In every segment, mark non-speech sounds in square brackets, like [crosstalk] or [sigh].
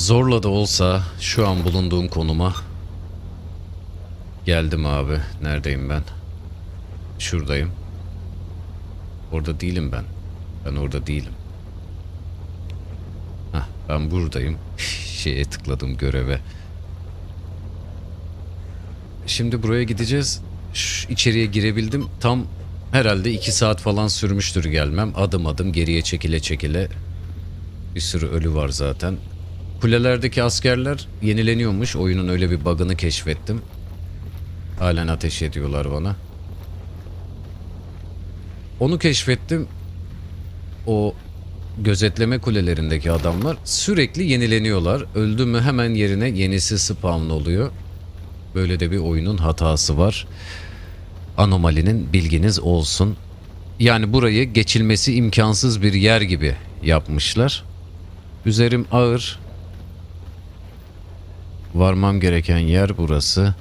Zorla da olsa şu an bulunduğum konuma geldim abi. Neredeyim ben? Şuradayım. Orada değilim ben. Ben orada değilim. Hah, ben buradayım. [laughs] Şeye tıkladım göreve. Şimdi buraya gideceğiz. Şu içeriye girebildim. Tam herhalde iki saat falan sürmüştür gelmem. Adım adım geriye çekile çekile. Bir sürü ölü var zaten. Kulelerdeki askerler yenileniyormuş. Oyunun öyle bir bug'ını keşfettim. Halen ateş ediyorlar bana. Onu keşfettim. O gözetleme kulelerindeki adamlar sürekli yenileniyorlar. Öldü mü hemen yerine yenisi spawn oluyor. Böyle de bir oyunun hatası var. Anomalinin bilginiz olsun. Yani burayı geçilmesi imkansız bir yer gibi yapmışlar. Üzerim ağır. Varmam gereken yer burası.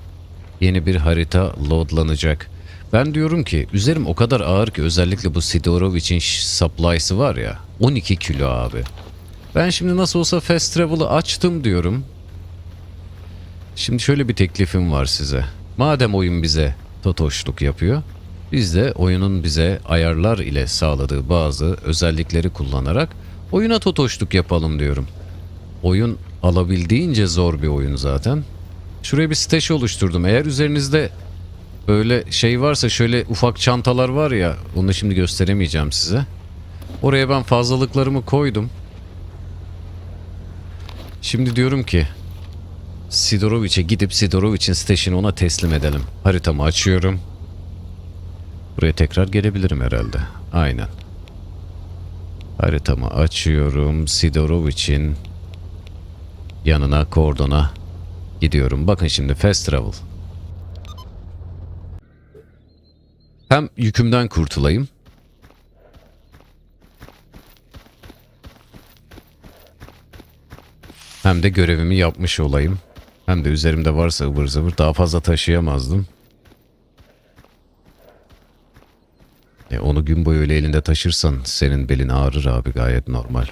Yeni bir harita loadlanacak. Ben diyorum ki üzerim o kadar ağır ki özellikle bu Sidorovic'in supply'sı var ya 12 kilo abi. Ben şimdi nasıl olsa fast travel'ı açtım diyorum. Şimdi şöyle bir teklifim var size. Madem oyun bize totoşluk yapıyor, biz de oyunun bize ayarlar ile sağladığı bazı özellikleri kullanarak oyuna totoşluk yapalım diyorum. Oyun alabildiğince zor bir oyun zaten. Şuraya bir stage oluşturdum. Eğer üzerinizde böyle şey varsa şöyle ufak çantalar var ya onu şimdi gösteremeyeceğim size. Oraya ben fazlalıklarımı koydum. Şimdi diyorum ki Sidorovic'e gidip Sidorovic'in station'ı ona teslim edelim. Haritamı açıyorum. Buraya tekrar gelebilirim herhalde. Aynen. Haritamı açıyorum. Sidorovic'in yanına, kordona gidiyorum. Bakın şimdi fast travel. Hem yükümden kurtulayım. Hem de görevimi yapmış olayım. Hem de üzerimde varsa ıvır zıvır daha fazla taşıyamazdım. E onu gün boyu öyle elinde taşırsan senin belin ağrır abi gayet normal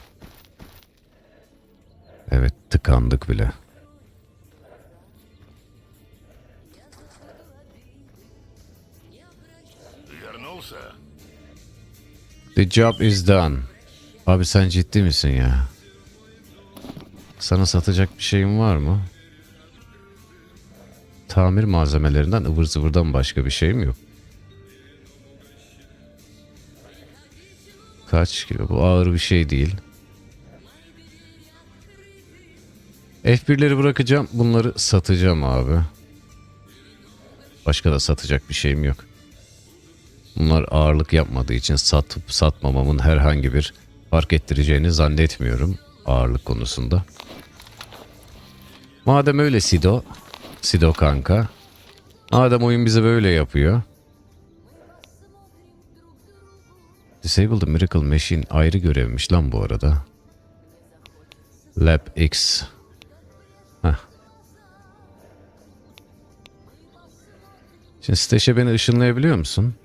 tıkandık bile. The job is done. Abi sen ciddi misin ya? Sana satacak bir şeyim var mı? Tamir malzemelerinden ıvır zıvırdan başka bir şeyim yok. Kaç kilo? Bu ağır bir şey değil. F1'leri bırakacağım. Bunları satacağım abi. Başka da satacak bir şeyim yok. Bunlar ağırlık yapmadığı için satıp satmamamın herhangi bir fark ettireceğini zannetmiyorum ağırlık konusunda. Madem öyle Sido, Sido kanka. Madem oyun bize böyle yapıyor. Disable the Miracle Machine ayrı görevmiş lan bu arada. Lab X. Heh. Şimdi Stash'e beni ışınlayabiliyor musun?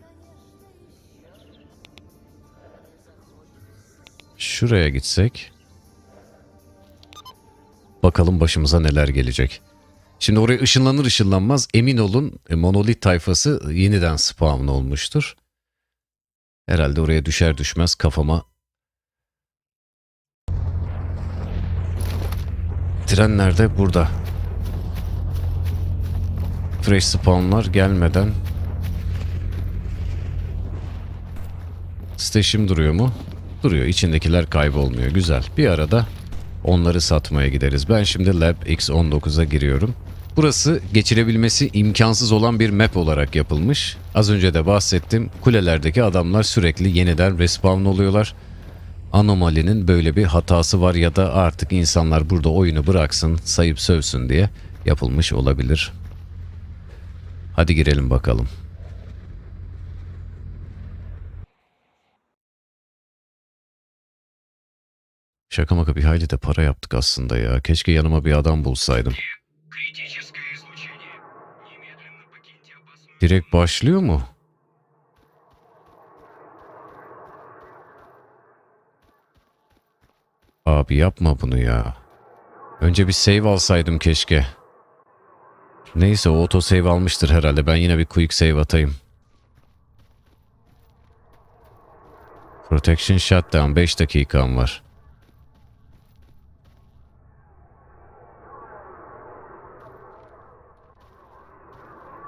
Şuraya gitsek. Bakalım başımıza neler gelecek. Şimdi oraya ışınlanır ışınlanmaz emin olun e, monolit tayfası yeniden spawn olmuştur. Herhalde oraya düşer düşmez kafama Tren nerede? Burada. Fresh spawnlar gelmeden Staşım duruyor mu? Duruyor. İçindekiler kaybolmuyor. Güzel. Bir arada onları satmaya gideriz. Ben şimdi Lab X19'a giriyorum. Burası geçirebilmesi imkansız olan bir map olarak yapılmış. Az önce de bahsettim. Kulelerdeki adamlar sürekli yeniden respawn oluyorlar anomalinin böyle bir hatası var ya da artık insanlar burada oyunu bıraksın, sayıp sövsün diye yapılmış olabilir. Hadi girelim bakalım. Şaka maka bir hayli de para yaptık aslında ya. Keşke yanıma bir adam bulsaydım. Direkt başlıyor mu? Abi yapma bunu ya. Önce bir save alsaydım keşke. Neyse o auto save almıştır herhalde. Ben yine bir quick save atayım. Protection shutdown 5 dakikam var.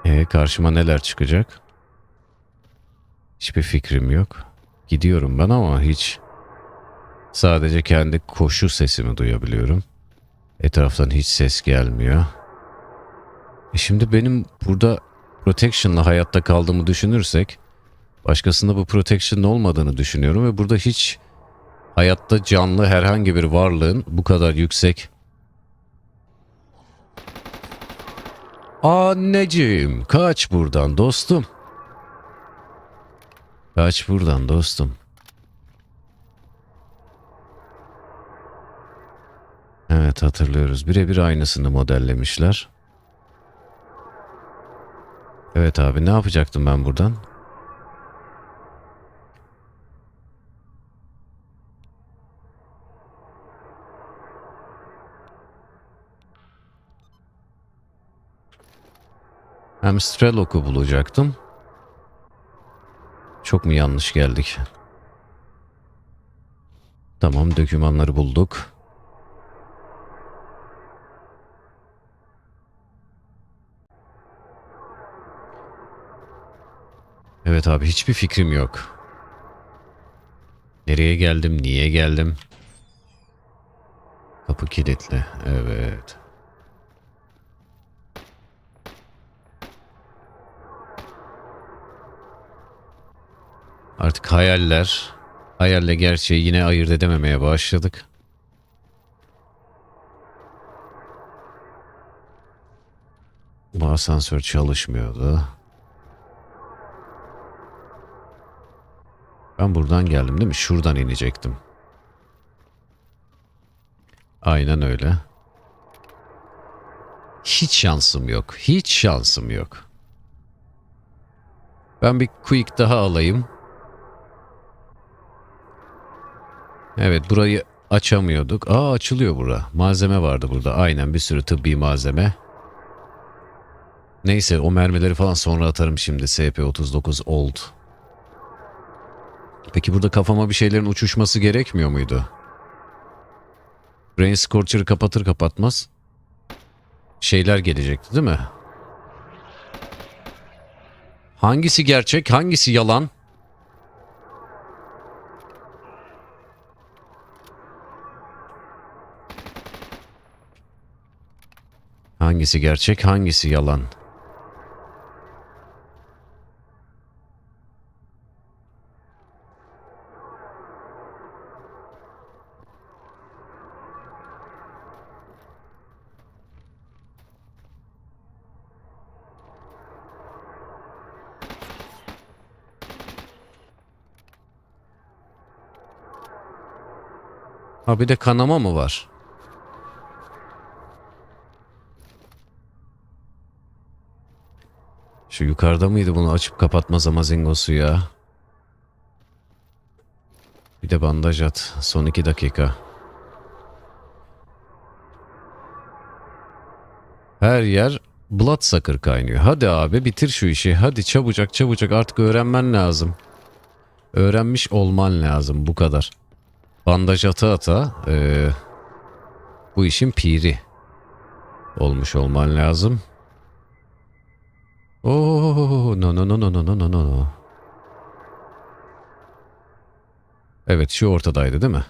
E karşıma neler çıkacak? Hiçbir fikrim yok. Gidiyorum ben ama hiç sadece kendi koşu sesimi duyabiliyorum. Etraftan hiç ses gelmiyor. E şimdi benim burada protection'la hayatta kaldığımı düşünürsek başkasında bu protection'ın olmadığını düşünüyorum ve burada hiç hayatta canlı herhangi bir varlığın bu kadar yüksek Anneciğim kaç buradan dostum. Kaç buradan dostum. Evet hatırlıyoruz. Birebir aynısını modellemişler. Evet abi ne yapacaktım ben buradan? Hem Strelok'u bulacaktım. Çok mu yanlış geldik? Tamam dokümanları bulduk. Evet abi hiçbir fikrim yok. Nereye geldim, niye geldim? Kapı kilitli. Evet. Artık hayaller, hayalle gerçeği yine ayırt edememeye başladık. Bu asansör çalışmıyordu. Ben buradan geldim değil mi? Şuradan inecektim. Aynen öyle. Hiç şansım yok. Hiç şansım yok. Ben bir quick daha alayım. Evet burayı açamıyorduk. Aa açılıyor bura. Malzeme vardı burada. Aynen bir sürü tıbbi malzeme. Neyse o mermileri falan sonra atarım şimdi. SP-39 old. Peki burada kafama bir şeylerin uçuşması gerekmiyor muydu? Brain Scorcher'ı kapatır kapatmaz şeyler gelecekti değil mi? Hangisi gerçek, hangisi yalan? Hangisi gerçek, hangisi yalan? Ha bir de kanama mı var? Şu yukarıda mıydı bunu açıp kapatma zamazingosu ya? Bir de bandaj at. Son iki dakika. Her yer Bloodsucker kaynıyor. Hadi abi bitir şu işi. Hadi çabucak çabucak artık öğrenmen lazım. Öğrenmiş olman lazım bu kadar. Bandaj ata ata eee, bu işin piri olmuş olman lazım. Oo, no no no no no no no no. Evet şu ortadaydı değil mi?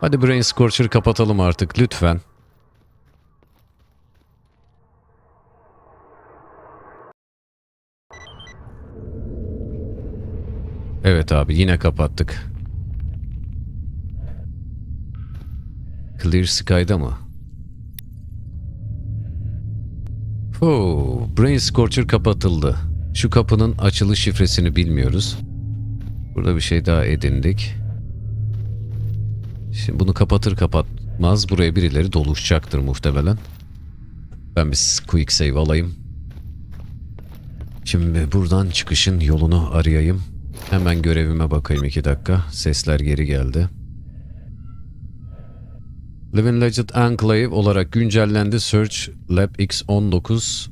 Hadi Brain Scorcher kapatalım artık lütfen. Evet abi yine kapattık. Clear Sky'da mı? Oo, Brain Scorcher kapatıldı. Şu kapının açılış şifresini bilmiyoruz. Burada bir şey daha edindik. Şimdi bunu kapatır kapatmaz buraya birileri doluşacaktır muhtemelen. Ben bir quick save alayım. Şimdi buradan çıkışın yolunu arayayım. Hemen görevime bakayım iki dakika. Sesler geri geldi. Living Legend Enclave olarak güncellendi. Search Lab X19.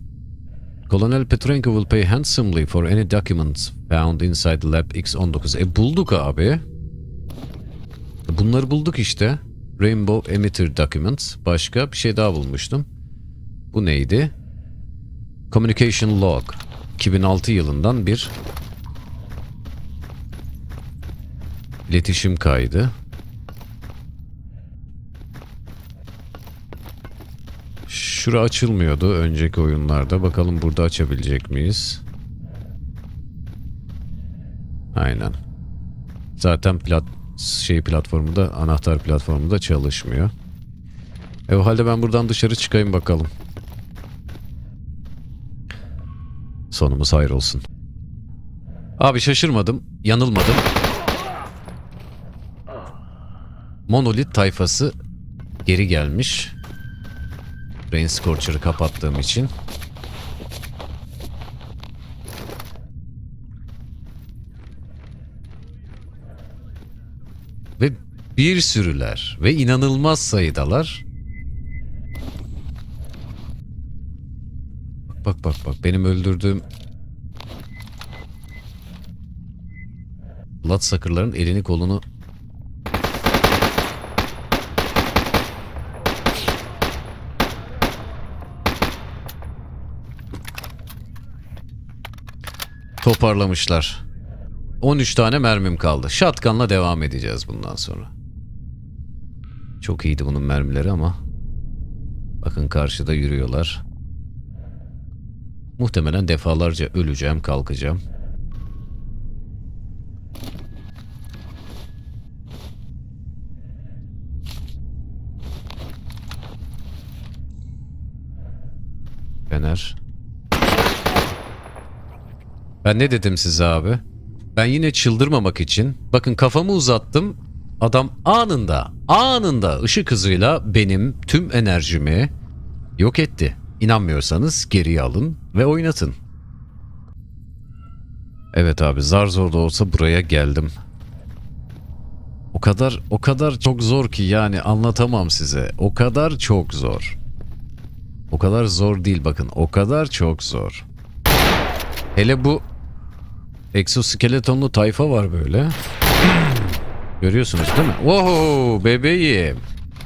Colonel Petrenko will pay handsomely for any documents found inside Lab X19. E bulduk abi. Bunları bulduk işte. Rainbow Emitter Documents. Başka bir şey daha bulmuştum. Bu neydi? Communication Log. 2006 yılından bir iletişim kaydı. Şura açılmıyordu önceki oyunlarda. Bakalım burada açabilecek miyiz? Aynen. Zaten plat şey platformu da anahtar platformu da çalışmıyor. E o halde ben buradan dışarı çıkayım bakalım. Sonumuz hayır olsun. Abi şaşırmadım, yanılmadım. Monolit tayfası geri gelmiş. Rain Scorcher'ı kapattığım için. Ve bir sürüler ve inanılmaz sayıdalar. Bak bak bak bak benim öldürdüğüm Bloodsucker'ların elini kolunu toparlamışlar. 13 tane mermim kaldı. Shotgun'la devam edeceğiz bundan sonra. Çok iyiydi bunun mermileri ama bakın karşıda yürüyorlar. Muhtemelen defalarca öleceğim, kalkacağım. Fener. Ben ne dedim size abi? Ben yine çıldırmamak için bakın kafamı uzattım. Adam anında, anında ışık hızıyla benim tüm enerjimi yok etti. İnanmıyorsanız geriye alın ve oynatın. Evet abi zar zor da olsa buraya geldim. O kadar o kadar çok zor ki yani anlatamam size. O kadar çok zor. O kadar zor değil bakın. O kadar çok zor. Hele bu egzoskeletonlu tayfa var böyle. Görüyorsunuz değil mi? Wow bebeğim.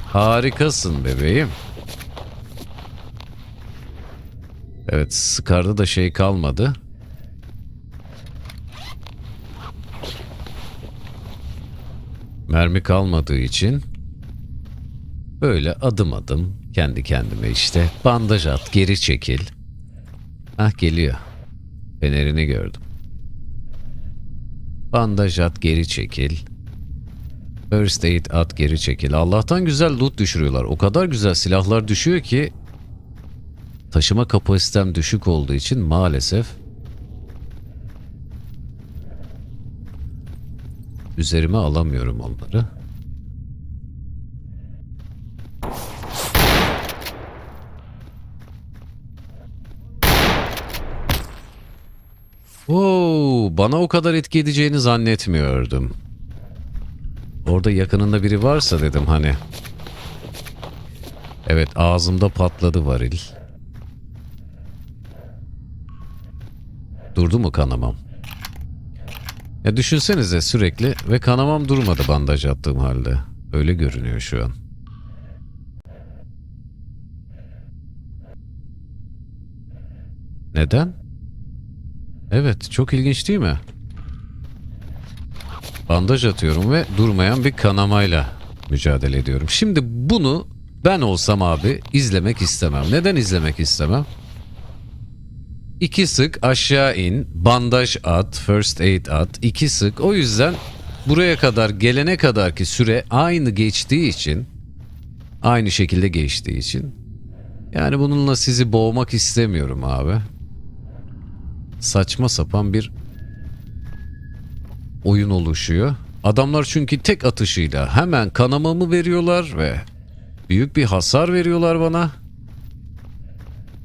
Harikasın bebeğim. Evet Scar'da da şey kalmadı. Mermi kalmadığı için böyle adım adım kendi kendime işte bandaj at geri çekil. Ah geliyor. Fenerini gördüm. Bandaj at geri çekil. First aid at geri çekil. Allah'tan güzel loot düşürüyorlar. O kadar güzel silahlar düşüyor ki taşıma kapasitem düşük olduğu için maalesef üzerime alamıyorum onları. Oo, bana o kadar etki edeceğini zannetmiyordum. Orada yakınında biri varsa dedim hani. Evet ağzımda patladı varil. Durdu mu kanamam? Ya düşünsenize sürekli ve kanamam durmadı bandaj attığım halde. Öyle görünüyor şu an. Neden? Evet, çok ilginç değil mi? Bandaj atıyorum ve durmayan bir kanamayla mücadele ediyorum. Şimdi bunu ben olsam abi izlemek istemem. Neden izlemek istemem? İki sık aşağı in, bandaj at, first aid at, iki sık. O yüzden buraya kadar gelene kadar ki süre aynı geçtiği için, aynı şekilde geçtiği için, yani bununla sizi boğmak istemiyorum abi saçma sapan bir oyun oluşuyor. Adamlar çünkü tek atışıyla hemen kanamamı veriyorlar ve büyük bir hasar veriyorlar bana.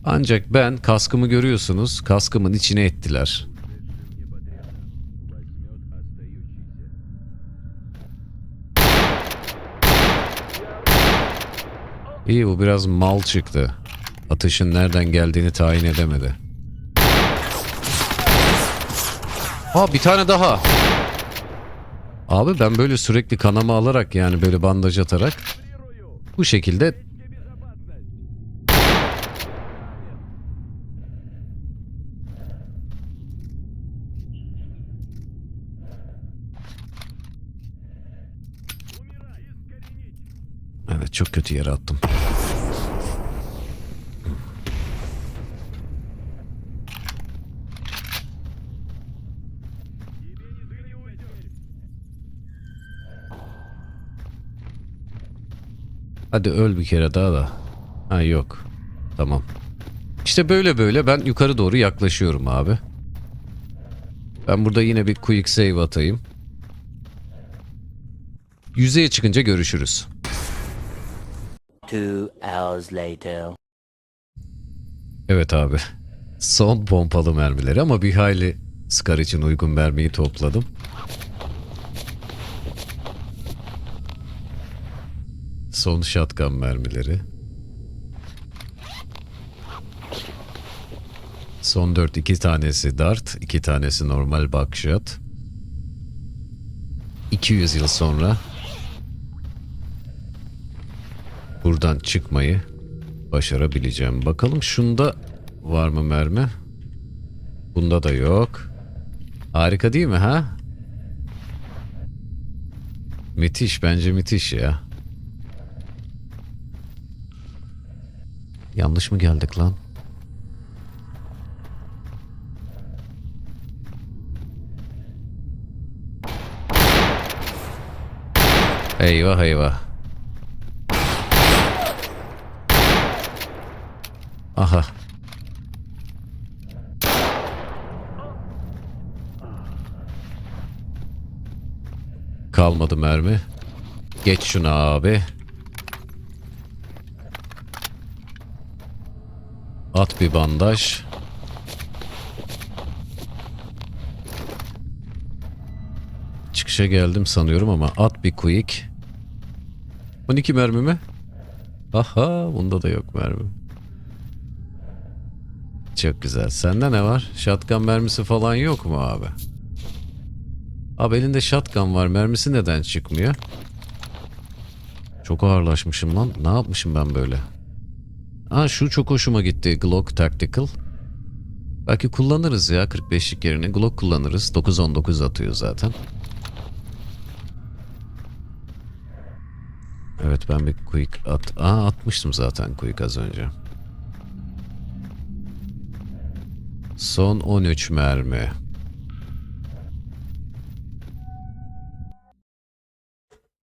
Ancak ben kaskımı görüyorsunuz kaskımın içine ettiler. İyi bu biraz mal çıktı. Atışın nereden geldiğini tayin edemedi. Ha bir tane daha. Abi ben böyle sürekli kanama alarak yani böyle bandaj atarak bu şekilde Evet çok kötü yere attım. Hadi öl bir kere daha da. Ha yok. Tamam. İşte böyle böyle ben yukarı doğru yaklaşıyorum abi. Ben burada yine bir quick save atayım. Yüzeye çıkınca görüşürüz. Two hours later. Evet abi. Son pompalı mermileri ama bir hayli Scar için uygun mermiyi topladım. Son shotgun mermileri. Son 4 iki tanesi dart, iki tanesi normal buckshot. 200 yıl sonra buradan çıkmayı başarabileceğim. Bakalım şunda var mı mermi? Bunda da yok. Harika değil mi ha? Müthiş bence müthiş ya. Yanlış mı geldik lan? Eyvah eyvah. Aha. Kalmadı mermi. Geç şunu abi. At bir bandaj. Çıkışa geldim sanıyorum ama at bir quick. 12 mermi mi? Aha bunda da yok mermi. Çok güzel. Sende ne var? Shotgun mermisi falan yok mu abi? Abi elinde shotgun var. Mermisi neden çıkmıyor? Çok ağırlaşmışım lan. Ne yapmışım ben böyle? Aa şu çok hoşuma gitti. Glock Tactical. Belki kullanırız ya 45'lik yerine. Glock kullanırız. 919 atıyor zaten. Evet ben bir quick at... Aa atmıştım zaten quick az önce. Son 13 mermi.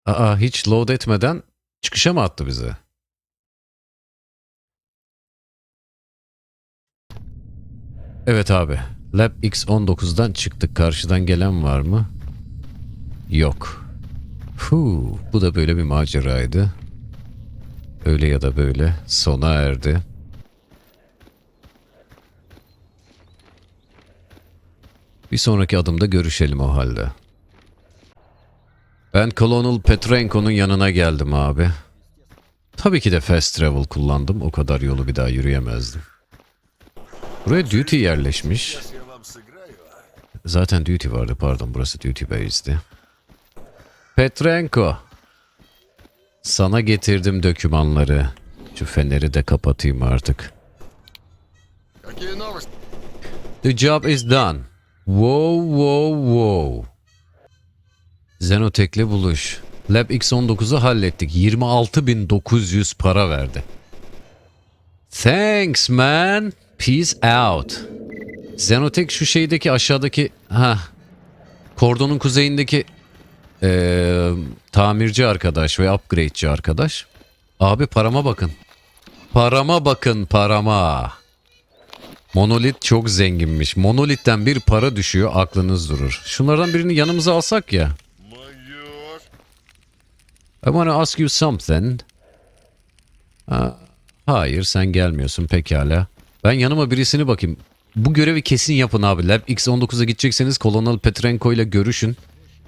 Aa hiç load etmeden çıkışa mı attı bizi? Evet abi. Lab X19'dan çıktık. Karşıdan gelen var mı? Yok. Huu, bu da böyle bir maceraydı. Öyle ya da böyle sona erdi. Bir sonraki adımda görüşelim o halde. Ben Colonel Petrenko'nun yanına geldim abi. Tabii ki de fast travel kullandım. O kadar yolu bir daha yürüyemezdim. Buraya duty yerleşmiş. Zaten duty vardı pardon burası duty base'di. Petrenko. Sana getirdim dökümanları. Şu feneri de kapatayım artık. The job is done. Wow wow wow. Zenotek'le buluş. Lab X19'u hallettik. 26.900 para verdi. Thanks man. Peace out. Zenotek şu şeydeki aşağıdaki... ha Kordonun kuzeyindeki ee, tamirci arkadaş ve upgrade'ci arkadaş. Abi parama bakın. Parama bakın parama. Monolit çok zenginmiş. Monolitten bir para düşüyor aklınız durur. Şunlardan birini yanımıza alsak ya. I wanna ask you something. Ha, hayır sen gelmiyorsun pekala. Ben yanıma birisini bakayım. Bu görevi kesin yapın abi. Lab X19'a gidecekseniz Kolonel Petrenko ile görüşün.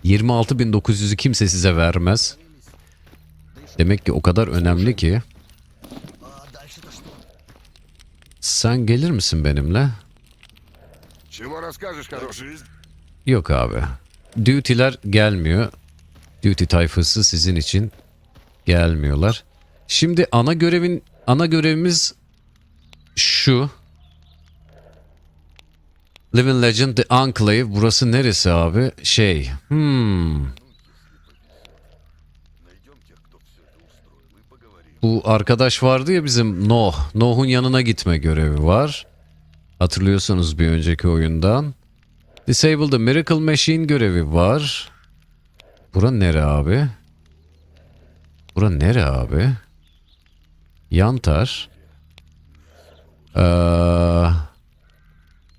26.900'ü kimse size vermez. Demek ki o kadar önemli ki. Sen gelir misin benimle? Yok abi. Duty'ler gelmiyor. Duty tayfası sizin için gelmiyorlar. Şimdi ana görevin ana görevimiz şu. Living Legend The Enclave. Burası neresi abi? Şey. Hmm. Bu arkadaş vardı ya bizim Noh. Noh'un yanına gitme görevi var. Hatırlıyorsunuz bir önceki oyundan. Disable the Miracle Machine görevi var. Bura nere abi? Bura nere abi? Yantar. Ee,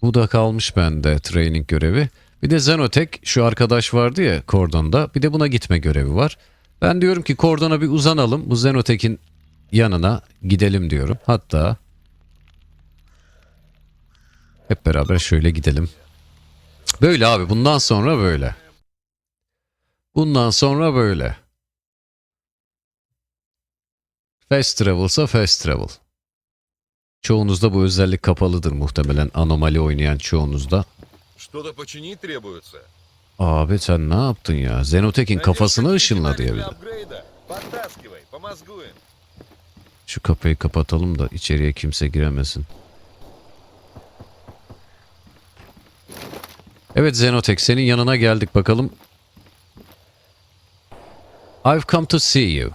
bu da kalmış bende training görevi. Bir de Zenotek şu arkadaş vardı ya kordonda. Bir de buna gitme görevi var. Ben diyorum ki kordona bir uzanalım. Bu Zenotek'in yanına gidelim diyorum. Hatta hep beraber şöyle gidelim. Böyle abi bundan sonra böyle. Bundan sonra böyle. Fast travel'sa fast travel. Çoğunuzda bu özellik kapalıdır muhtemelen anomali oynayan çoğunuzda. Что-то починить требуется. Abi sen ne yaptın ya? Zenotek'in kafasını ışınladı ya bize. Апгрейда. Подтаскивай, помозгуем. Şu kapıyı kapatalım da içeriye kimse giremesin. Evet Zenotek senin yanına geldik bakalım. I've come to see you.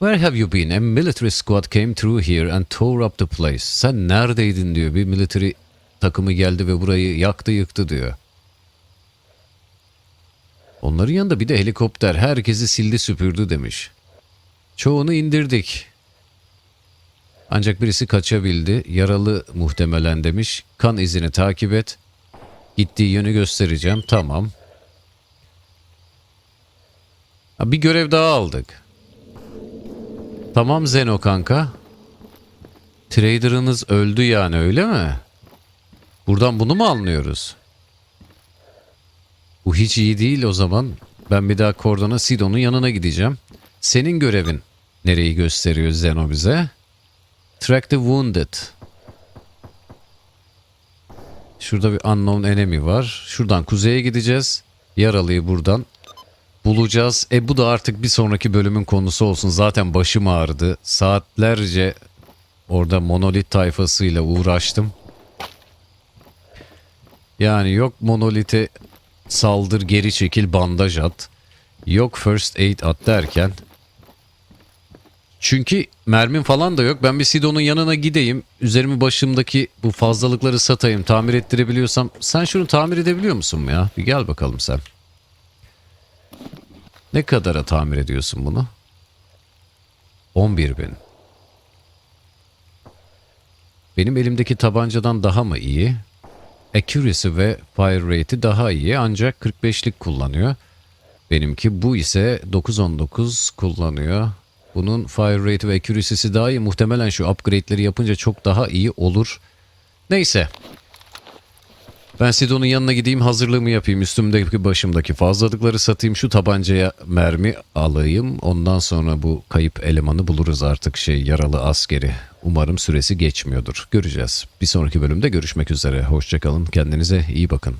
Where have you been? A military squad came through here and tore up the place. Sen neredeydin diyor. Bir military takımı geldi ve burayı yaktı yıktı diyor. Onların yanında bir de helikopter herkesi sildi süpürdü demiş. Çoğunu indirdik. Ancak birisi kaçabildi. Yaralı muhtemelen demiş. Kan izini takip et. Gittiği yönü göstereceğim. Tamam. Bir görev daha aldık. Tamam Zeno kanka. Trader'ınız öldü yani öyle mi? Buradan bunu mu anlıyoruz? Bu hiç iyi değil o zaman. Ben bir daha Kordon'a Sidon'un yanına gideceğim. Senin görevin nereyi gösteriyor Zeno bize? Track the wounded. Şurada bir unknown enemy var. Şuradan kuzeye gideceğiz. Yaralıyı buradan bulacağız. E bu da artık bir sonraki bölümün konusu olsun. Zaten başım ağrıdı. Saatlerce orada monolit tayfasıyla uğraştım. Yani yok monolite saldır geri çekil bandaj at. Yok first aid at derken. Çünkü mermim falan da yok. Ben bir Sidon'un yanına gideyim. Üzerimi başımdaki bu fazlalıkları satayım. Tamir ettirebiliyorsam. Sen şunu tamir edebiliyor musun ya? Bir gel bakalım sen. Ne kadara tamir ediyorsun bunu? 11 bin. Benim elimdeki tabancadan daha mı iyi? Accuracy ve fire rate'i daha iyi ancak 45'lik kullanıyor. Benimki bu ise 919 kullanıyor. Bunun fire rate ve accuracy'si daha iyi. Muhtemelen şu upgrade'leri yapınca çok daha iyi olur. Neyse. Ben Sidon'un yanına gideyim hazırlığımı yapayım. Üstümdeki başımdaki fazlalıkları satayım. Şu tabancaya mermi alayım. Ondan sonra bu kayıp elemanı buluruz artık şey yaralı askeri. Umarım süresi geçmiyordur. Göreceğiz. Bir sonraki bölümde görüşmek üzere. Hoşçakalın. Kendinize iyi bakın.